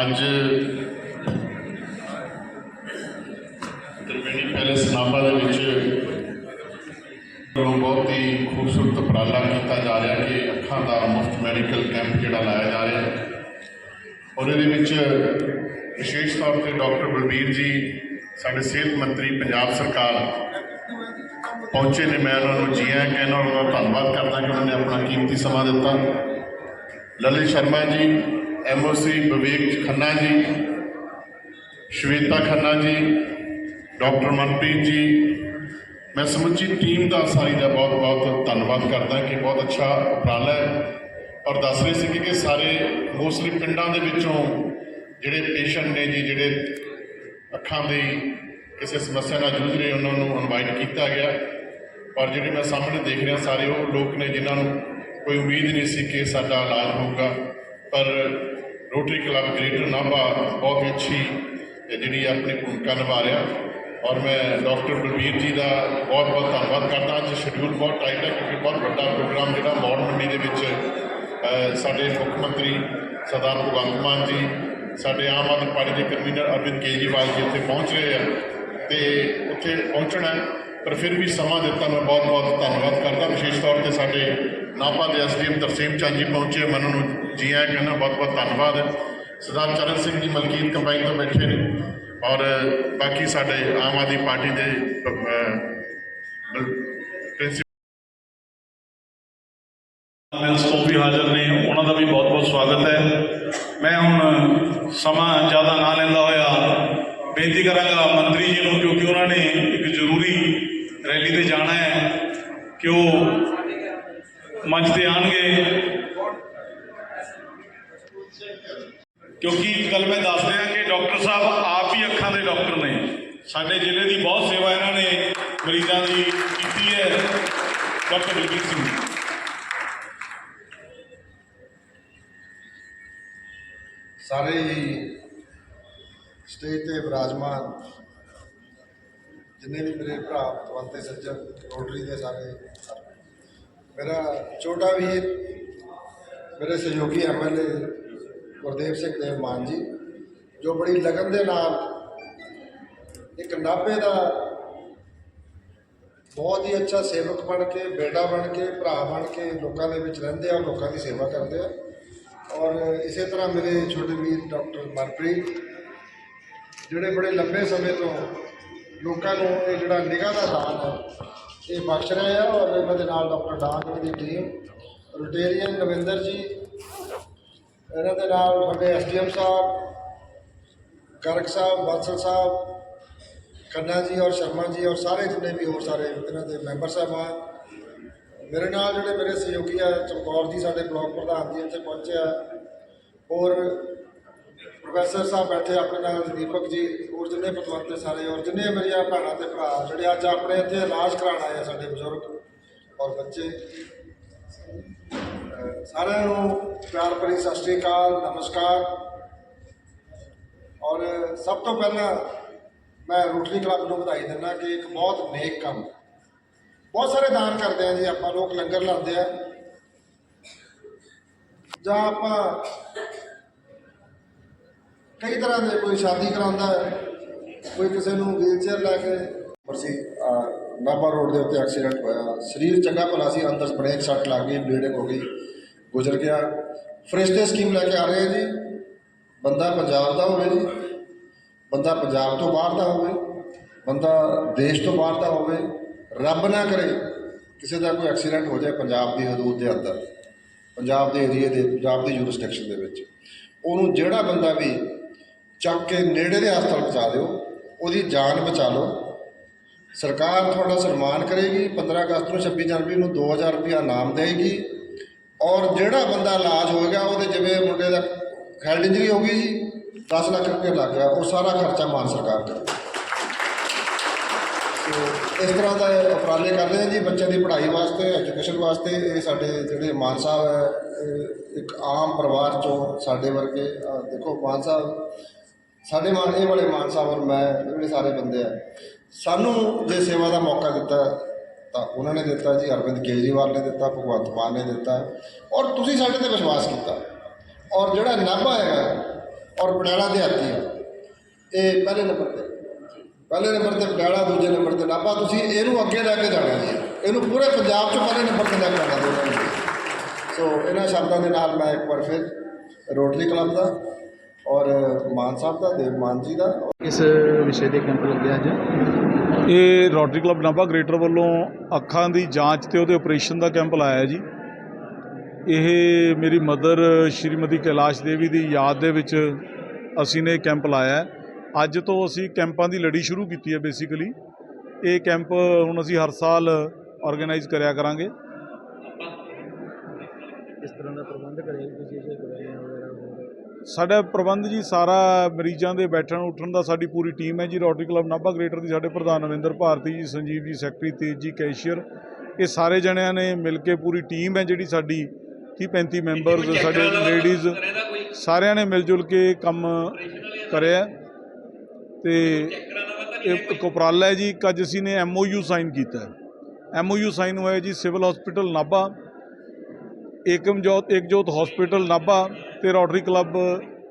ਅੱਜ ਤ੍ਰਿਵੇਣੀ ਪੈਲੇਸ ਨਾਭਾ ਦੇ ਵਿੱਚ ਬਹੁਤ ਹੀ ਖੂਬਸੂਰਤ ਉਪਰਾਲਾ ਕੀਤਾ ਜਾ ਰਿਹਾ ਕਿ ਅੱਖਾਂ ਦਾ ਮੁਫਤ ਮੈਡੀਕਲ ਕੈਂਪ ਜਿਹੜਾ ਲਾਇਆ ਜਾ ਰਿਹਾ ਹੈ। ਔਰ ਇਹਦੇ ਵਿੱਚ ਵਿਸ਼ੇਸ਼ ਤੌਰ ਤੇ ਡਾਕਟਰ ਬਲਬੀਰ ਜੀ, ਸਾਡੇ ਸਿਹਤ ਮੰਤਰੀ ਪੰਜਾਬ ਸਰਕਾਰ ਪਹੁੰਚੇ ਨੇ। ਮੈਂ ਉਹਨਾਂ ਨੂੰ ਜੀ ਆਇਆਂ ਕਹਿਣਾ, ਉਹਨਾਂ ਦਾ ਧੰਨਵਾਦ ਕਰਦਾ ਕਿ ਉਹਨਾਂ ਨੇ ਆਪਣਾ ਕੀਮਤੀ ਸਮਾਂ ਦਿੱਤਾ। ਲਲਿਤ ਸ਼ਰਮਾ ਜੀ ਐਮਓਸੀ ਵਿਵੇਕ ਖੰਨਾ ਜੀ ਸ਼ਵੇਤਾ ਖੰਨਾ ਜੀ ਡਾਕਟਰ ਮਨਪ੍ਰੀਤ ਜੀ ਮੈਂ ਸਮੁੱਚੀ ਟੀਮ ਦਾ ਸਾਰੀ ਦਾ ਬਹੁਤ ਬਹੁਤ ਧੰਨਵਾਦ ਕਰਦਾ ਕਿ ਬਹੁਤ ਅੱਛਾ ਉਪਰਾਲਾ ਹੈ। ਔਰ ਦੱਸ ਰਹੇ ਸੀ ਕਿ ਸਾਰੇ ਮੋਸਟਲੀ ਪਿੰਡਾਂ ਦੇ ਵਿੱਚੋਂ ਜਿਹੜੇ ਪੇਸ਼ੈਂਟ ਨੇ ਜੀ, ਜਿਹੜੇ ਅੱਖਾਂ ਦੀ ਕਿਸੇ ਸਮੱਸਿਆ ਨਾਲ ਜੂਝ ਰਹੇ, ਉਹਨਾਂ ਨੂੰ ਇਨਵਾਈਟ ਕੀਤਾ ਗਿਆ। ਔਰ ਜਿਹੜੇ ਮੈਂ ਸਾਹਮਣੇ ਦੇਖ ਰਿਹਾ, ਸਾਰੇ ਉਹ ਲੋਕ ਨੇ ਜਿਨ੍ਹਾਂ ਨੂੰ ਕੋਈ ਉਮੀਦ ਨਹੀਂ ਸੀ ਕਿ ਸਾਡਾ ਇਲਾਜ ਹੋਊਗਾ। ਪਰ ਰੋਟਰੀ ਕਲੱਬ ਗ੍ਰੇਟਰ ਨਾਭਾ ਬਹੁਤ ਹੀ ਅੱਛੀ ਜਿਹੜੀ ਆਪਣੀ ਭੂਮਿਕਾ ਨਿਭਾ ਰਿਹਾ। ਔਰ ਮੈਂ ਡਾਕਟਰ ਬਲਬੀਰ ਜੀ ਦਾ ਬਹੁਤ ਬਹੁਤ ਧੰਨਵਾਦ ਕਰਦਾ। ਅੱਜ ਸ਼ਡਿਊਲ ਬਹੁਤ ਟਾਈਟ ਹੈ ਕਿਉਂਕਿ ਬਹੁਤ ਵੱਡਾ ਪ੍ਰੋਗਰਾਮ ਜਿਹੜਾ ਮੌੜ ਮੰਡੀ ਦੇ ਵਿੱਚ ਸਾਡੇ ਮੁੱਖ ਮੰਤਰੀ ਸਰਦਾਰ ਭਗਵੰਤ ਮਾਨ ਜੀ, ਸਾਡੇ ਆਮ ਆਦਮੀ ਪਾਰਟੀ ਦੇ ਕਨਵੀਨਰ ਅਰਵਿੰਦ ਕੇਜਰੀਵਾਲ ਜੀ ਇੱਥੇ ਪਹੁੰਚ ਰਹੇ ਆ। ਤੇ ਉੱਥੇ ਪਹੁੰਚਣਾ ਪਰ ਫਿਰ ਵੀ ਸਮਾਂ ਦਿੱਤਾ ਮੈਂ ਬਹੁਤ ਬਹੁਤ ਧੰਨਵਾਦ ਕਰਦਾ। ਵਿਸ਼ੇਸ਼ ਤੌਰ ਤੇ ਸਾਡੇ ਨਾਭਾ ਦੇ ਐਸਡੀਐਮ ਤਰਸੇਮ ਚੰਦ ਜੀ ਪਹੁੰਚੇ ਮੈਂ ਨੂੰ ਜੀ ਆਇਆਂ ਕਹਿੰਦਾ ਬਹੁਤ ਬਹੁਤ ਧੰਨਵਾਦ। ਸਰਦਾਰ ਚਰਨ ਸਿੰਘ ਜੀ ਮਲਕੀਤ ਕੰਬਾਈਨ ਤੋਂ ਬੈਠੇ ਨੇ ਔਰ ਬਾਕੀ ਸਾਡੇ ਆਮ ਆਦਮੀ ਪਾਰਟੀ ਦੇ ਪ੍ਰਿੰਸੀਪਲ ਵੀ ਹਾਜ਼ਰ ਨੇ, ਉਹਨਾਂ ਦਾ ਵੀ ਬਹੁਤ ਬਹੁਤ ਸਵਾਗਤ ਹੈ। ਮੈਂ ਹੁਣ ਸਮਾਂ ਜ਼ਿਆਦਾ ਨਾ ਲੈਂਦਾ ਹੋਇਆ ਬੇਨਤੀ ਕਰਾਂਗਾ ਮੰਤਰੀ ਜੀ ਨੂੰ, ਕਿਉਂਕਿ ਉਹਨਾਂ ਨੇ ਇੱਕ ਜ਼ਰੂਰੀ ਰੈਲੀ ਤੇ ਜਾਣਾ ਹੈ ਕਿ ਉਹ ਮੰਚ ਤੇ ਆਣਗੇ ਕਿਉਂਕਿ ਇੱਕ ਗੱਲ ਮੈਂ ਦੱਸ ਰਿਹਾ ਕਿ ਡਾਕਟਰ ਸਾਹਿਬ ਆਪ ਹੀ ਅੱਖਾਂ ਦੇ ਡਾਕਟਰ ਨੇ। ਸਾਡੇ ਜ਼ਿਲ੍ਹੇ ਦੀ ਬਹੁਤ ਸੇਵਾ ਇਹਨਾਂ ਨੇ ਮਰੀਜ਼ਾਂ ਦੀ ਕੀਤੀ ਹੈ, ਡਾਕਟਰ ਬਲਬੀਰ ਸਿੰਘ ਸਾਰੇ ਸਟੇਜ ਤੇ ਵਿਰਾਜਮਾਨ ਜਿੰਨੇ ਵੀ ਮੇਰੇ ਭਰਾ ਪਤਵੰਤੇ ਸੱਜਣ, ਰੋਟਰੀ ਦੇ ਸਾਰੇ ਮੇਰਾ ਛੋਟਾ ਵੀਰ, ਮੇਰੇ ਸਹਿਯੋਗੀ ਐਮਐਲਏ ਗੁਰਦੇਵ ਸਿੰਘ ਦੇਵ ਮਾਨ ਜੀ, ਜੋ ਬੜੀ ਲਗਨ ਦੇ ਨਾਲ ਇੱਕ ਨਾਭੇ ਦਾ ਬਹੁਤ ਹੀ ਅੱਛਾ ਸੇਵਕ ਬਣ ਕੇ, ਬੇਟਾ ਬਣ ਕੇ, ਭਰਾ ਬਣ ਕੇ ਲੋਕਾਂ ਦੇ ਵਿੱਚ ਰਹਿੰਦੇ ਆ ਲੋਕਾਂ ਦੀ ਸੇਵਾ ਕਰਦੇ ਆ। ਔਰ ਇਸੇ ਤਰ੍ਹਾਂ ਮੇਰੇ ਛੋਟੇ ਵੀਰ ਡਾਕਟਰ ਮਨਪ੍ਰੀਤ, ਜਿਹੜੇ ਬੜੇ ਲੰਬੇ ਸਮੇਂ ਤੋਂ ਲੋਕਾਂ ਨੂੰ ਇਹ ਜਿਹੜਾ ਨਿਗਾਹ ਦਾ ਦਾਨ ਹੈ, ਇਹ ਬਖਸ਼ ਰਹੇ ਆ ਔਰ ਇਹਨਾਂ ਦੇ ਨਾਲ ਡਾਕਟਰ ਡਾਂਗ ਦੀ ਟੀਮ ਰੋਟੇਰੀਅਨ ਨਵਿੰਦਰ ਜੀ, ਇਹਨਾਂ ਦੇ ਨਾਲ ਵੱਡੇ ਐਸਡੀਐਮ ਸਾਹਿਬ, ਗਰਗ ਸਾਹਿਬ, ਬਾਂਸਲ ਸਾਹਿਬ, ਖੰਨਾ ਜੀ ਔਰ ਸ਼ਰਮਾ ਜੀ ਔਰ ਸਾਰੇ ਜਿੰਨੇ ਵੀ ਹੋਰ ਸਾਰੇ ਇਹਨਾਂ ਦੇ ਮੈਂਬਰ ਸਾਹਿਬਾਨ, ਮੇਰੇ ਨਾਲ ਜਿਹੜੇ ਮੇਰੇ ਸਹਿਯੋਗੀ ਆ ਚਮਕੌਰ ਜੀ, ਸਾਡੇ ਬਲਾਕ ਪ੍ਰਧਾਨ ਜੀ ਇੱਥੇ ਪਹੁੰਚਿਆ ਔਰ ਪ੍ਰੋਫੈਸਰ ਸਾਹਿਬ ਬੈਠੇ ਆਪਣੇ ਨਾਲ ਦੀਪਕ ਜੀ, ਹੋਰ ਜਿੰਨੇ ਪਤਵੰਤੇ ਸਾਰੇ, ਔਰ ਜਿੰਨੇ ਮੇਰੀਆਂ ਭੈਣਾਂ ਤੇ ਭਰਾ, ਜਿਹੜੇ ਅੱਜ ਆਪਣੇ ਇੱਥੇ ਇਲਾਜ ਕਰਾਉਣ ਆਏ ਆ ਸਾਡੇ ਬਜ਼ੁਰਗ ਔਰ ਬੱਚੇ। ਸਾਰਿਆਂ ਨੂੰ ਪਿਆਰ ਭਰੀ ਸਤਿ ਸ਼੍ਰੀ ਅਕਾਲ, ਨਮਸਕਾਰ। ਔਰ ਸਭ ਤੋਂ ਪਹਿਲਾਂ ਮੈਂ ਰੋਟਰੀ ਕਲੱਬ ਨੂੰ ਵਧਾਈ ਦਿੰਦਾ ਕਿ ਇੱਕ ਬਹੁਤ ਨੇਕ ਕੰਮ। ਬਹੁਤ ਸਾਰੇ ਦਾਨ ਕਰਦੇ ਆ ਜੀ, ਆਪਾਂ ਲੋਕ ਲੰਗਰ ਲਾਉਂਦੇ ਆ। ਜਾਂ ਆਪਾਂ ਕਈ ਤਰ੍ਹਾਂ ਦੇ ਕੋਈ ਸ਼ਾਦੀ ਕਰਾਉਂਦਾ ਹੈ, ਕੋਈ ਕਿਸੇ ਨੂੰ ਵੀਲਚੇਅਰ ਲੈ ਕੇ। ਮਰਸੀ ਨਾਭਾ ਰੋਡ ਦੇ ਉੱਤੇ ਐਕਸੀਡੈਂਟ ਹੋਇਆ। ਸਰੀਰ ਚੰਗਾ ਭਲਾ ਸੀ, ਅੰਦਰ ਬ੍ਰੇਕ ਸੱਟ ਲੱਗ ਗਈ ਬਲੀਡਿੰਗ ਹੋ ਗਈ, ਗੁਜ਼ਰ ਗਿਆ। ਫਰਿਸ਼ਤੇ ਸਕੀਮ ਲੈ ਕੇ ਆ ਰਹੇ ਜੀ। ਬੰਦਾ ਪੰਜਾਬ ਦਾ ਹੋਵੇ ਜੀ, ਬੰਦਾ ਪੰਜਾਬ ਤੋਂ ਬਾਹਰ ਦਾ ਹੋਵੇ, ਬੰਦਾ ਦੇਸ਼ ਤੋਂ ਬਾਹਰ ਦਾ ਹੋਵੇ, ਰੱਬ ਨਾ ਕਰੇ ਕਿਸੇ ਦਾ ਕੋਈ ਐਕਸੀਡੈਂਟ ਹੋ ਜਾਏ ਪੰਜਾਬ ਦੀ ਹਦੂਦ ਦੇ ਅੰਦਰ, ਪੰਜਾਬ ਦੇ ਏਰੀਏ ਦੇ, ਪੰਜਾਬ ਦੀ ਯੂਰਿਸਡਿਕਸ਼ਨ ਦੇ ਵਿੱਚ। ਉਹਨੂੰ ਜਿਹੜਾ ਬੰਦਾ ਵੀ ਚੱਕ ਕੇ ਨੇੜੇ ਦੇ ਹਸਪਤਾਲ ਪਹੁੰਚਾ ਦਿਓ, ਉਹਦੀ ਜਾਨ ਬਚਾ ਲਓ। ਸਰਕਾਰ ਤੁਹਾਡਾ ਸਨਮਾਨ ਕਰੇਗੀ 15 ਅਗਸਤ ਨੂੰ 26 ਜਨਵਰੀ ਨੂੰ 2000 ਰੁਪਇਆ ਇਨਾਮ ਦੇਗੀ ਔਰ ਜਿਹੜਾ ਬੰਦਾ ਇਲਾਜ ਹੋਏਗਾ ਉਹਦੇ ਜਿਵੇਂ ਮੁੰਡੇ ਦਾ ਹੈਡ ਇੰਜਰੀ ਹੋ ਗਈ ਜੀ 10 ਲੱਖ ਰੁਪਏ ਲੱਗ ਗਿਆ, ਉਹ ਸਾਰਾ ਖਰਚਾ ਮਾਨ ਸਰਕਾਰ ਕਰੇਗੀ ਇਸ ਤਰ੍ਹਾਂ ਦਾ ਉਪਰਾਲੇ ਕਰਦੇ ਰਹੇ ਜੀ, ਬੱਚਿਆਂ ਦੀ ਪੜ੍ਹਾਈ ਵਾਸਤੇ ਐਜੂਕੇਸ਼ਨ ਵਾਸਤੇ। ਇਹ ਸਾਡੇ ਜਿਹੜੇ ਮਾਨ ਸਾਹਿਬ ਹੈ ਇੱਕ ਆਮ ਪਰਿਵਾਰ ਚੋਂ ਸਾਡੇ ਵਰਗੇ ਦੇਖੋ ਮਾਨ ਸਾਹਿਬ ਸਾਡੇ ਮਾਨ, ਇਹ ਵਾਲੇ ਮਾਨ ਸਾਹਿਬ ਔਰ ਮੈਂ, ਜਿਹੜੇ ਸਾਰੇ ਬੰਦੇ ਆ, ਸਾਨੂੰ ਜੇ ਸੇਵਾ ਦਾ ਮੌਕਾ ਦਿੱਤਾ, ਤਾਂ ਉਹਨਾਂ ਨੇ ਦਿੱਤਾ ਜੀ, ਅਰਵਿੰਦ ਕੇਜਰੀਵਾਲ ਨੇ ਦਿੱਤਾ, ਭਗਵੰਤ ਮਾਨ ਨੇ ਦਿੱਤਾ, ਔਰ ਤੁਸੀਂ ਸਾਡੇ ਤੇ ਵਿਸ਼ਵਾਸ ਕੀਤਾ। ਔਰ ਜਿਹੜਾ ਨਾਭਾ ਹੈਗਾ, ਔਰ ਪਟਿਆਲਾ ਦਿਹਾਤੀ ਆ, ਇਹ ਪਹਿਲੇ ਨੰਬਰ ਤੇ। ਪਹਿਲੇ ਨੰਬਰ ਤੇ ਪਟਿਆਲਾ, ਦੂਜੇ ਨੰਬਰ ਤੇ ਨਾਭਾ, ਤੁਸੀਂ ਇਹਨੂੰ ਅੱਗੇ ਲੈ ਕੇ ਜਾਣਾ ਜੀ। ਇਹਨੂੰ ਪੂਰੇ ਪੰਜਾਬ 'ਚ ਪਹਿਲੇ ਨੰਬਰ ਤੇ ਲੈ ਕੇ ਜਾਣਾ ਦੋਨਾਂ ਸੋ ਇਹਨਾਂ ਸ਼ਬਦਾਂ ਦੇ ਨਾਲ ਮੈਂ ਇੱਕ ਵਾਰ ਫਿਰ ਰੋਟਰੀ ਕਲੱਬ ਦਾ ਔਰ ਮਾਨ ਸਾਹਿਬ ਦਾ ਦੇਵ ਮਾਨ ਜੀ ਦਾ? ਇਸ ਵਿਸ਼ੇ ਦੇ ਕੈਂਪ ਲੱਗਿਆ ਅੱਜ? ਇਹ ਰੋਟਰੀ ਕਲੱਬ ਨਾਭਾ ਗ੍ਰੇਟਰ ਵੱਲੋਂ ਅੱਖਾਂ ਦੀ ਜਾਂਚ ਤੇ ਉਹਦੇ ਆਪਰੇਸ਼ਨ ਦਾ ਕੈਂਪ ਲਾਇਆ ਜੀ। ਇਹ ਮੇਰੀ ਮਦਰ ਸ਼੍ਰੀਮਤੀ ਕੈਲਾਸ਼ ਦੇਵੀ ਦੀ ਯਾਦ ਦੇ ਵਿੱਚ ਅਸੀਂ ਨੇ ਕੈਂਪ ਲਾਇਆ। ਅੱਜ ਤੋਂ ਅਸੀਂ ਕੈਂਪਾਂ ਦੀ ਲੜੀ ਸ਼ੁਰੂ ਕੀਤੀ ਹੈ ਬੇਸਿਕਲੀ। ਇਹ ਕੈਂਪ ਹੁਣ ਅਸੀਂ ਹਰ ਸਾਲ ਆਰਗੇਨਾਈਜ਼ ਕਰਿਆ ਕਰਾਂਗੇ। ਇਸ ਤਰ੍ਹਾਂ ਦਾ ਪ੍ਰਬੰਧ ਕਰਿਆ ਜੀ ਤੁਸੀਂ ਇਹ ਸਾਡਾ ਪ੍ਰਬੰਧ ਜੀ ਸਾਰਾ ਮਰੀਜ਼ਾਂ ਦੇ ਬੈਠਣ ਉੱਠਣ ਦਾ ਸਾਡੀ ਪੂਰੀ ਟੀਮ ਹੈ ਜੀ ਰੋਟਰੀ ਕਲੱਬ ਨਾਭਾ ਗ੍ਰੇਟਰ ਦੀ ਸਾਡੇ ਪ੍ਰਧਾਨ ਨਵਿੰਦਰ ਭਾਰਤੀ ਜੀ ਸੰਜੀਵ ਜੀ ਸੈਕਟਰੀ ਤੇਜ ਜੀ ਕੈਸ਼ੀਅਰ ਇਹ ਸਾਰੇ ਜਣਿਆਂ ਨੇ ਮਿਲ ਕੇ ਪੂਰੀ ਟੀਮ ਹੈ ਜਿਹੜੀ ਸਾਡੀ 30 35 ਮੈਂਬਰਸ ਸਾਡੇ ਲੇਡੀਜ਼ ਸਾਰਿਆਂ ਨੇ ਮਿਲ ਜੁਲ ਕੇ ਕੰਮ ਕਰਿਆ। ਤੇ ਇਹ ਇੱਕ ਉਪਰਾਲਾ ਹੈ ਜੀ ਅੱਜ ਅਸੀਂ ਨੇ ਐਮਓਯੂ ਸਾਈਨ ਕੀਤਾ ਹੈ। ਐਮਓਯੂ ਸਾਈਨ ਹੋਇਆ ਜੀ civil hospital Nabha Ekamjot Ekjot hospital Nabha ਤੇ ਰੋਟਰੀ ਕਲੱਬ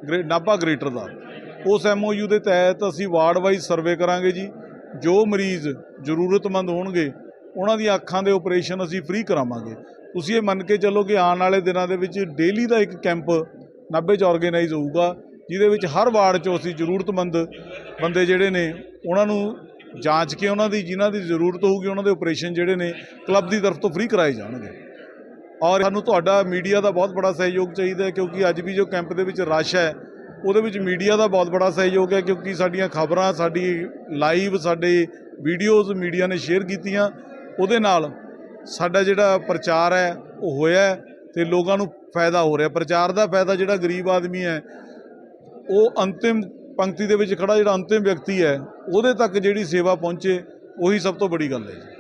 ਗ੍ਰੇ- ਨਾਭਾ ਗ੍ਰੇਟਰ ਦਾ। ਉਸ ਐਮਓਯੂ ਦੇ ਤਹਿਤ ਅਸੀਂ ਵਾਰਡ ਵਾਈਜ਼ ਸਰਵੇ ਕਰਾਂਗੇ ਜੀ। ਜੋ ਮਰੀਜ਼ ਜ਼ਰੂਰਤਮੰਦ ਹੋਣਗੇ, ਉਹਨਾਂ ਦੀਆਂ ਅੱਖਾਂ ਦੇ ਆਪਰੇਸ਼ਨ ਅਸੀਂ ਫ੍ਰੀ ਕਰਾਵਾਂਗੇ। ਤੁਸੀਂ ਇਹ ਮੰਨ ਕੇ ਚੱਲੋ ਕਿ ਆਉਣ ਵਾਲੇ ਦਿਨਾਂ ਦੇ ਵਿੱਚ ਡੇਲੀ ਦਾ ਇੱਕ ਕੈਂਪ ਨਾਭੇ 'ਚ ਆਰਗੇਨਾਈਜ਼ ਹੋਊਗਾ, ਜਿਹਦੇ ਵਿੱਚ ਹਰ ਵਾਰਡ 'ਚੋਂ ਅਸੀਂ ਜ਼ਰੂਰਤਮੰਦ ਬੰਦੇ ਜਿਹੜੇ ਨੇ, ਉਹਨਾਂ ਨੂੰ ਜਾਂਚ ਕੇ ਉਹਨਾਂ ਦੀ, ਜਿਨ੍ਹਾਂ ਦੀ ਜ਼ਰੂਰਤ ਹੋਊਗੀ, ਉਹਨਾਂ ਦੇ ਆਪਰੇਸ਼ਨ ਜਿਹੜੇ ਨੇ ਕਲੱਬ ਦੀ ਤਰਫ ਤੋਂ ਫ੍ਰੀ ਕਰਾਏ ਜਾਣਗੇ। ਔਰ ਸਾਨੂੰ ਤੁਹਾਡਾ ਮੀਡੀਆ ਦਾ ਬਹੁਤ ਬੜਾ ਸਹਿਯੋਗ ਚਾਹੀਦਾ ਕਿਉਂਕਿ ਅੱਜ ਵੀ ਜੋ ਕੈਂਪ ਦੇ ਵਿੱਚ ਰਸ਼ ਹੈ, ਉਹਦੇ ਵਿੱਚ ਮੀਡੀਆ ਦਾ ਬਹੁਤ ਬੜਾ ਸਹਿਯੋਗ ਹੈ, ਕਿਉਂਕਿ ਸਾਡੀਆਂ ਖਬਰਾਂ, ਸਾਡੀ ਲਾਈਵ ਸਾਡੇ ਵੀਡੀਓਜ਼ ਮੀਡੀਆ ਨੇ ਸ਼ੇਅਰ ਕੀਤੀਆਂ। ਉਹਦੇ ਨਾਲ ਸਾਡਾ ਜਿਹੜਾ ਪ੍ਰਚਾਰ ਹੈ, ਉਹ ਹੋਇਆ ਹੈ ਤੇ ਲੋਕਾਂ ਨੂੰ ਫਾਇਦਾ ਹੋ ਰਿਹਾ। ਪ੍ਰਚਾਰ ਦਾ ਫਾਇਦਾ ਜਿਹੜਾ ਗਰੀਬ ਆਦਮੀ ਹੈ, ਉਹ ਅੰਤਿਮ ਪੰਕਤੀ ਦੇ ਵਿੱਚ ਖੜਾ ਜਿਹੜਾ ਅੰਤਿਮ ਵਿਅਕਤੀ ਹੈ, ਉਹਦੇ ਤੱਕ ਜਿਹੜੀ ਸੇਵਾ ਪਹੁੰਚੇ, ਉਹੀ ਸਭ ਤੋਂ ਬੜੀ ਗੱਲ ਹੈ ਜੀ।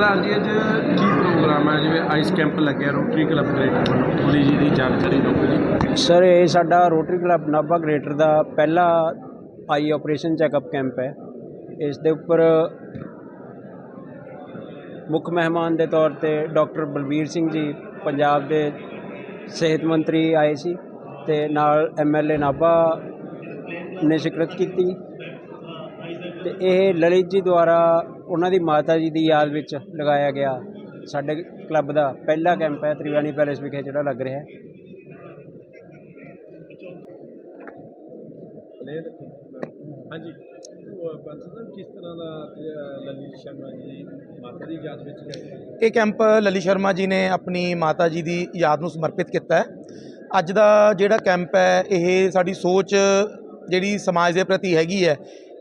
ਪ੍ਰਧਾਨ ਜੀ, ਅੱਜ ਕੀ ਪ੍ਰੋਗਰਾਮ ਹੈ? ਜਿਵੇਂ ਆਈਸ ਕੈਂਪ ਲੱਗਿਆ ਰੋਟਰੀ ਕਲੱਬ ਗ੍ਰੇਟਰ ਵੱਲੋਂ। ਥੋੜੀ ਜੀ ਦੀ ਜਾਣਕਾਰੀ ਦਿਓ ਜੀ ਸਰ ਇਹ ਸਾਡਾ ਰੋਟਰੀ ਕਲੱਬ ਨਾਭਾ ਗ੍ਰੇਟਰ ਦਾ ਪਹਿਲਾ ਆਈ ਆਪਰੇਸ਼ਨ ਚੈੱਕਅਪ ਕੈਂਪ ਹੈ। ਇਸ ਦੇ ਉੱਪਰ ਮੁੱਖ ਮਹਿਮਾਨ ਦੇ ਤੌਰ ਤੇ ਡਾਕਟਰ ਬਲਬੀਰ ਸਿੰਘ ਜੀ ਪੰਜਾਬ ਦੇ ਸਿਹਤ ਮੰਤਰੀ ਆਏ ਸੀ ਤੇ ਨਾਲ ਐਮਐਲਏ ਨਾਭਾ ਨੇ ਸ਼ਿਕਰਤ ਕੀਤੀ। ਤੇ ਇਹ ਲਲਿਤ ਜੀ ਦੁਆਰਾ ਉਹਨਾਂ ਦੀ ਮਾਤਾ ਜੀ ਦੀ ਯਾਦ ਵਿੱਚ ਲਗਾਇਆ ਗਿਆ ਸਾਡੇ ਕਲੱਬ ਦਾ ਪਹਿਲਾ ਕੈਂਪ ਹੈ ਤ੍ਰਿਵਾਣੀ ਪੈਲੇਸ ਵਿਖੇ ਜਿਹੜਾ ਲੱਗ ਰਿਹਾ ਹੈ। ਹਾਂਜੀ। ਬੰਦ ਸਾਹਿਬ ਕਿਸ ਤਰ੍ਹਾਂ ਦਾ ਲਲਿਤ ਸ਼ਰਮਾ ਜੀ ਮਾਤਾ ਦੀ ਯਾਦ ਵਿੱਚ ਲੱਗਿਆ ਇਹ ਕੈਂਪ ਲਲੀ ਸ਼ਰਮਾ ਜੀ ਨੇ ਆਪਣੀ ਮਾਤਾ ਜੀ ਦੀ ਯਾਦ ਨੂੰ ਸਮਰਪਿਤ ਕੀਤਾ ਹੈ। ਅੱਜ ਦਾ ਜਿਹੜਾ ਕੈਂਪ ਹੈ ਇਹ ਸਾਡੀ ਸੋਚ ਜਿਹੜੀ ਸਮਾਜ ਦੇ ਪ੍ਰਤੀ ਹੈਗੀ ਹੈ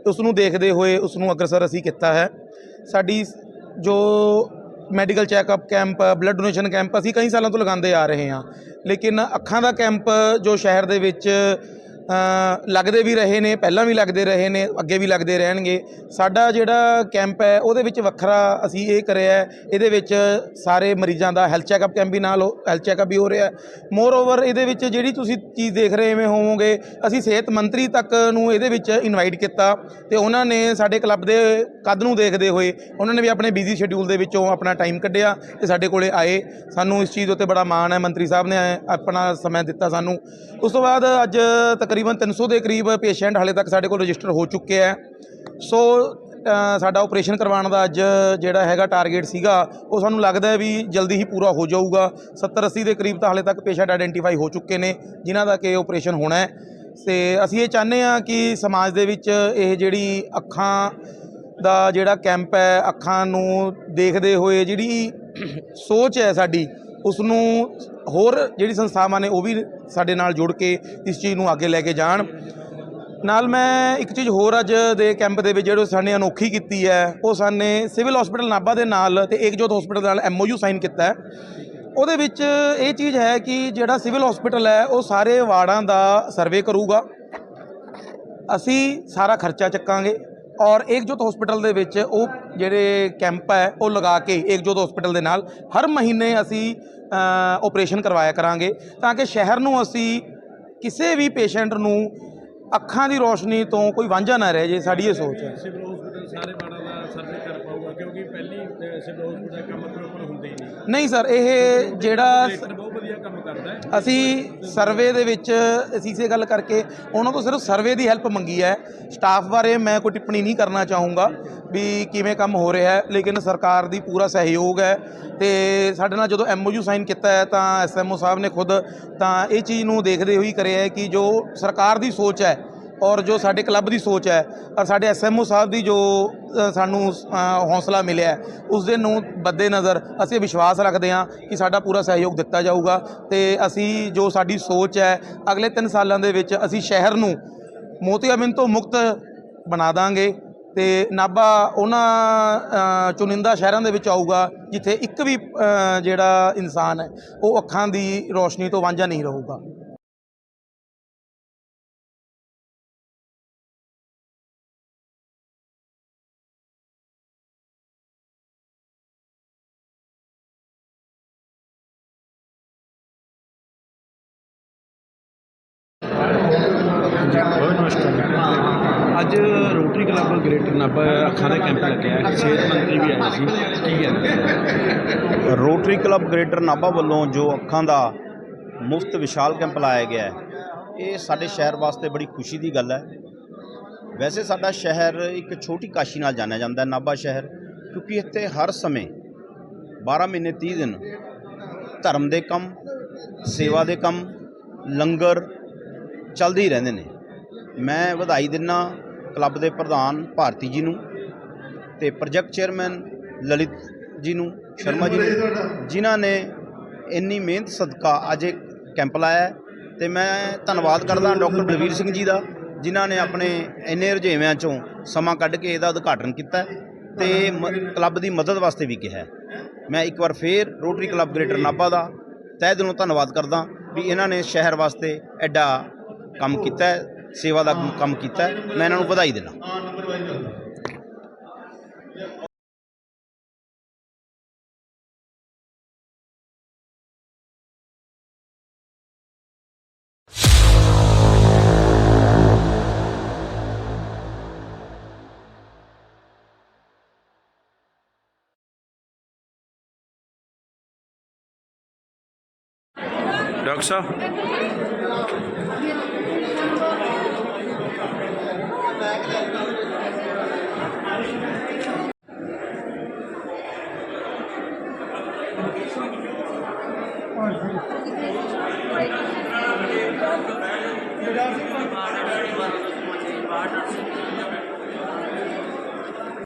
ਉਸ ਨੂੰ ਦੇਖਦੇ ਹੋਏ ਉਸ ਨੂੰ ਅਗਰਸਰ ਅਸੀਂ ਕੀਤਾ ਹੈ। ਸਾਡੀ ਜੋ medical checkup camp blood donation camp ਅਸੀਂ ਕਈ ਸਾਲਾਂ ਤੋਂ ਲਗਾਉਂਦੇ ਆ ਰਹੇ ਹਾਂ। ਲੇਕਿਨ ਅੱਖਾਂ ਦਾ ਕੈਂਪ ਜੋ ਸ਼ਹਿਰ ਦੇ ਵਿੱਚ ਲੱਗਦੇ ਵੀ ਰਹੇ ਨੇ, ਪਹਿਲਾਂ ਵੀ ਲੱਗਦੇ ਰਹੇ ਨੇ, ਅੱਗੇ ਵੀ ਲੱਗਦੇ ਰਹਿਣਗੇ। ਸਾਡਾ ਜਿਹੜਾ ਕੈਂਪ ਹੈ, ਉਹਦੇ ਵਿੱਚ ਵੱਖਰਾ ਅਸੀਂ ਇਹ ਕਰਿਆ ਇਹਦੇ ਵਿੱਚ ਸਾਰੇ ਮਰੀਜ਼ਾਂ ਦਾ ਹੈਲਥ ਚੈੱਕਅਪ ਕੈਂਪ ਵੀ ਨਾਲ ਹੈਲਥ ਚੈੱਕਅਪ ਵੀ ਹੋ ਰਿਹਾ ਮੋਰ ਓਵਰ ਇਹਦੇ ਵਿੱਚ ਜਿਹੜੀ ਤੁਸੀਂ ਚੀਜ਼ ਦੇਖ ਰਹੇ ਹੋ ਹੋਵੋਗੇ, ਅਸੀਂ ਸਿਹਤ ਮੰਤਰੀ ਤੱਕ ਨੂੰ ਇਹਦੇ ਵਿੱਚ ਇਨਵਾਈਟ ਕੀਤਾ ਤੇ ਉਹਨਾਂ ਨੇ ਸਾਡੇ ਕਲੱਬ ਦੇ ਕੱਦ ਨੂੰ ਦੇਖਦੇ ਹੋਏ ਉਹਨਾਂ ਨੇ ਵੀ ਆਪਣੇ ਬਿਜ਼ੀ ਸ਼ਡਿਊਲ ਦੇ ਵਿੱਚੋਂ ਆਪਣਾ ਟਾਈਮ ਕੱਢਿਆ ਤੇ ਸਾਡੇ ਕੋਲੇ ਆਏ। ਸਾਨੂੰ ਇਸ ਚੀਜ਼ ਉੱਤੇ ਬੜਾ ਮਾਣ ਹੈ, ਮੰਤਰੀ ਸਾਹਿਬ ਨੇ ਆਪਣਾ ਸਮਾਂ ਦਿੱਤਾ ਸਾਨੂੰ। ਉਸ ਤੋਂ ਬਾਅਦ ਅੱਜ ਤਕਰੀਬਨ 300 ਦੇ ਕਰੀਬ ਪੇਸ਼ੈਂਟ ਹਾਲੇ ਤੱਕ ਸਾਡੇ ਕੋਲ ਰਜਿਸਟਰ ਹੋ ਚੁੱਕੇ ਹੈ ਸੋ ਸਾਡਾ ਆਪਰੇਸ਼ਨ ਕਰਵਾਉਣ ਦਾ ਅੱਜ ਜਿਹੜਾ ਹੈਗਾ ਟਾਰਗੇਟ ਸੀਗਾ, ਉਹ ਸਾਨੂੰ ਲੱਗਦਾ ਹੈ ਵੀ ਜਲਦੀ ਹੀ ਪੂਰਾ ਹੋ ਜਾਊਗਾ। 70 80 ਦੇ ਕਰੀਬ ਤਾਂ ਹਾਲੇ ਤੱਕ ਪੇਸ਼ੈਂਟ ਆਇਡੈਂਟੀਫਾਈ ਹੋ ਚੁੱਕੇ ਨੇ, ਜਿਨ੍ਹਾਂ ਦਾ ਕਿ ਆਪਰੇਸ਼ਨ ਹੋਣਾ ਹੈ। ਤੇ ਅਸੀਂ ਇਹ ਚਾਹੁੰਦੇ ਹਾਂ ਕਿ ਸਮਾਜ ਦੇ ਵਿੱਚ ਇਹ ਜਿਹੜੀ ਅੱਖਾਂ ਦਾ ਜਿਹੜਾ ਕੈਂਪ ਹੈ, ਅੱਖਾਂ ਨੂੰ ਦੇਖਦੇ ਹੋਏ ਜਿਹੜੀ ਸੋਚ ਹੈ ਸਾਡੀ ਉਸ ਨੂੰ ਹੋਰ ਜਿਹੜੀ ਸੰਸਥਾਵਾਂ ਨੇ ਉਹ ਵੀ ਸਾਡੇ ਨਾਲ ਜੁੜ ਕੇ ਇਸ ਚੀਜ਼ ਨੂੰ ਅੱਗੇ ਲੈ ਕੇ ਜਾਣ। ਨਾਲ ਮੈਂ ਇੱਕ ਚੀਜ਼ ਹੋਰ ਅੱਜ ਦੇ ਕੈਂਪ ਦੇ ਵਿੱਚ ਜਿਹੜੀ ਸਾਨੇ ਅਨੋਖੀ ਕੀਤੀ ਹੈ, ਉਹ ਸਾਨੇ ਸਿਵਲ ਹਸਪੀਟਲ ਨਾਭਾ ਦੇ ਨਾਲ ਤੇ ਏਕਜੋਤ ਹਸਪੀਟਲ ਨਾਲ ਐਮਓਯੂ ਸਾਈਨ ਕੀਤਾ ਹੈ। ਉਹਦੇ ਵਿੱਚ ਇਹ ਚੀਜ਼ ਹੈ ਕਿ ਜਿਹੜਾ ਸਿਵਲ ਹਸਪੀਟਲ ਹੈ, ਉਹ ਸਾਰੇ ਵਾਰਡਾਂ ਦਾ ਸਰਵੇ ਕਰੂਗਾ। ਅਸੀਂ ਸਾਰਾ ਖਰਚਾ ਚੱਕਾਂਗੇ ਔਰ ਏਕਜੋਤ ਹਸਪੀਟਲ ਦੇ ਵਿੱਚ ਉਹ ਜਿਹੜੇ ਕੈਂਪ ਹੈ ਉਹ ਲਗਾ ਕੇ ਏਕਜੋਤ ਹਸਪੀਟਲ ਦੇ ਨਾਲ ਹਰ ਮਹੀਨੇ ਅਸੀਂ ਆਪਰੇਸ਼ਨ ਕਰਵਾਇਆ ਕਰਾਂਗੇ ਤਾਂ ਕਿ ਸ਼ਹਿਰ ਨੂੰ ਅਸੀਂ ਕਿਸੇ ਵੀ ਪੇਸ਼ੈਂਟ ਨੂੰ ਅੱਖਾਂ ਦੀ ਰੋਸ਼ਨੀ ਤੋਂ ਕੋਈ ਵਾਂਝਾ ਨਾ ਰਹਿ ਜੇ ਸਾਡੀ ਇਹ ਸੋਚ ਹੈ। ਸਿਵਲ ਹਸਪੀਟਲ ਸਾਰੇ ਵਾਰਡਾਂ ਦਾ ਸਰਵੇ ਕਰ ਪਾਊਗਾ ਕਿਉਂਕਿ ਪਹਿਲੀ ਸਿਵਲ ਹਸਪੀਟਲ ਕੰਮ ਪ੍ਰੋਪਰ ਹੁੰਦੇ ਹੀ ਨਹੀਂ। ਨਹੀਂ ਸਰ ਇਹ ਜਿਹੜਾ ਅਸੀਂ ਸਰਵੇ ਦੇ ਵਿੱਚ ਅਸੀਂ ਇਸੇ ਗੱਲ ਕਰਕੇ ਉਹਨਾਂ ਤੋਂ ਸਿਰਫ ਸਰਵੇ ਦੀ ਹੈਲਪ ਮੰਗੀ ਹੈ। ਸਟਾਫ ਬਾਰੇ ਮੈਂ ਕੋਈ ਟਿੱਪਣੀ ਨਹੀਂ ਕਰਨਾ ਚਾਹੂੰਗਾ ਵੀ ਕਿਵੇਂ ਕੰਮ ਹੋ ਰਿਹਾ ਹੈ, ਲੇਕਿਨ ਸਰਕਾਰ ਦੀ ਪੂਰਾ ਸਹਿਯੋਗ ਹੈ ਤੇ ਸਾਡੇ ਨਾਲ ਜਦੋਂ ਐਮਓਯੂ ਸਾਈਨ ਕੀਤਾ ਹੈ ਤਾਂ ਐਸਐਮਓ ਸਾਹਿਬ ਨੇ ਖੁਦ ਤਾਂ ਇਹ ਚੀਜ਼ ਨੂੰ ਦੇਖਦੇ ਹੋਈ ਕਰਿਆ ਹੈ ਕਿ ਜੋ ਸਰਕਾਰ ਦੀ ਸੋਚ ਹੈ ਔਰ ਜੋ ਸਾਡੇ ਕਲੱਬ ਦੀ ਸੋਚ ਹੈ ਔਰ ਸਾਡੇ ਐਸਐਮਓ ਸਾਹਿਬ ਦੀ ਜੋ ਸਾਨੂੰ ਅ, ਹੌਸਲਾ ਮਿਲਿਆ ਹੈ, ਉਸ ਦੇ ਨੂੰ ਬੱਦੇ ਨਜ਼ਰ ਅਸੀਂ ਵਿਸ਼ਵਾਸ ਰੱਖਦੇ ਹਾਂ ਕਿ ਸਾਡਾ ਪੂਰਾ ਸਹਿਯੋਗ ਦਿੱਤਾ ਜਾਊਗਾ ਤੇ ਅਸੀਂ ਜੋ ਸਾਡੀ ਸੋਚ ਹੈ ਅਗਲੇ 3 ਸਾਲਾਂ ਦੇ ਵਿੱਚ ਅਸੀਂ ਸ਼ਹਿਰ ਨੂੰ ਮੋਤੀਆਬਿੰਦ ਤੋਂ ਮੁਕਤ ਬਣਾ ਦਾਂਗੇ ਤੇ ਨਾਭਾ ਉਹਨਾਂ ਅ, ਚੁਣਿੰਦਾ ਸ਼ਹਿਰਾਂ ਦੇ ਵਿੱਚ ਆਊਗਾ ਜਿੱਥੇ ਇੱਕ ਵੀ ਜਿਹੜਾ ਇਨਸਾਨ ਹੈ ਉਹ ਅੱਖਾਂ ਦੀ ਰੋਸ਼ਨੀ ਤੋਂ ਵਾਂਝਾ ਨਹੀਂ ਰਹੂਗਾ। ਰੋਟਰੀ ਕਲੱਬ ਗ੍ਰੇਟਰ ਨਾਭਾ ਅੱਖਾਂ ਦੇ ਕੈਂਪ ਲੱਗਿਆ ਸਿਹਤ ਮੰਤਰੀ ਵੀ ਆਏ ਸੀ। ਕੀ ਕਹਿੰਦੇ ਰੋਟਰੀ ਕਲੱਬ ਗ੍ਰੇਟਰ ਨਾਭਾ ਵੱਲੋਂ ਜੋ ਅੱਖਾਂ ਦਾ ਮੁਫਤ ਵਿਸ਼ਾਲ ਕੈਂਪ ਲਾਇਆ ਗਿਆ ਹੈ, ਇਹ ਸਾਡੇ ਸ਼ਹਿਰ ਵਾਸਤੇ ਬੜੀ ਖੁਸ਼ੀ ਦੀ ਗੱਲ ਹੈ। ਵੈਸੇ ਸਾਡਾ ਸ਼ਹਿਰ ਇੱਕ ਛੋਟੀ ਕਾਸ਼ੀ ਨਾਲ ਜਾਣਿਆ ਜਾਂਦਾ ਹੈ, ਨਾਭਾ ਸ਼ਹਿਰ, ਕਿਉਂਕਿ ਇੱਥੇ ਹਰ ਸਮੇਂ 12 ਮਹੀਨੇ 30 ਦਿਨ ਧਰਮ ਦੇ ਕੰਮ, ਸੇਵਾ ਦੇ ਕੰਮ, ਲੰਗਰ ਚੱਲਦੇ ਹੀ ਰਹਿੰਦੇ ਨੇ। ਮੈਂ ਵਧਾਈ ਦਿੰਨਾ ਕਲੱਬ ਦੇ ਪ੍ਰਧਾਨ ਭਾਰਤੀ ਜੀ ਨੂੰ ਤੇ ਪ੍ਰੋਜੈਕਟ ਚੇਅਰਮੈਨ ਲਲਿਤ ਜੀ ਨੂੰ, ਸ਼ਰਮਾ ਜੀ ਨੂੰ, ਜਿਨ੍ਹਾਂ ਨੇ ਇੰਨੀ ਮਿਹਨਤ ਸਦਕਾ ਅੱਜ ਇਹ ਕੈਂਪ ਲਾਇਆ ਹੈ। ਤੇ ਮੈਂ ਧੰਨਵਾਦ ਕਰਦਾ ਡਾਕਟਰ ਬਲਵੀਰ ਸਿੰਘ ਜੀ ਦਾ, ਜਿਨ੍ਹਾਂ ਨੇ ਆਪਣੇ ਇੰਨੇ ਰੁਝੇਵਿਆਂ ਚੋਂ ਸਮਾਂ ਕੱਢ ਕੇ ਇਹਦਾ ਉਦਘਾਟਨ ਕੀਤਾ ਹੈ ਤੇ ਕਲੱਬ ਦੀ ਮਦਦ ਵਾਸਤੇ ਵੀ ਕਿਹਾ ਮੈਂ ਇੱਕ ਵਾਰ ਫੇਰ ਰੋਟਰੀ ਕਲੱਬ ਗ੍ਰੇਟਰ ਨਾਭਾ ਦਾ ਤਹਿ ਦਿਲੋਂ ਧੰਨਵਾਦ ਕਰਦਾ ਵੀ ਇਹਨਾਂ ਨੇ ਸ਼ਹਿਰ ਵਾਸਤੇ ਐਡਾ ਕੰਮ ਕੀਤਾ ਸੇਵਾ ਦਾ ਕੰਮ ਕੀਤਾ ਹੈ ਮੈਂ ਇਹਨਾਂ ਨੂੰ ਵਧਾਈ ਦਿੰਦਾ ਡਾਕਟਰ ਸਾਹਿਬ ਬਾਰਡਰ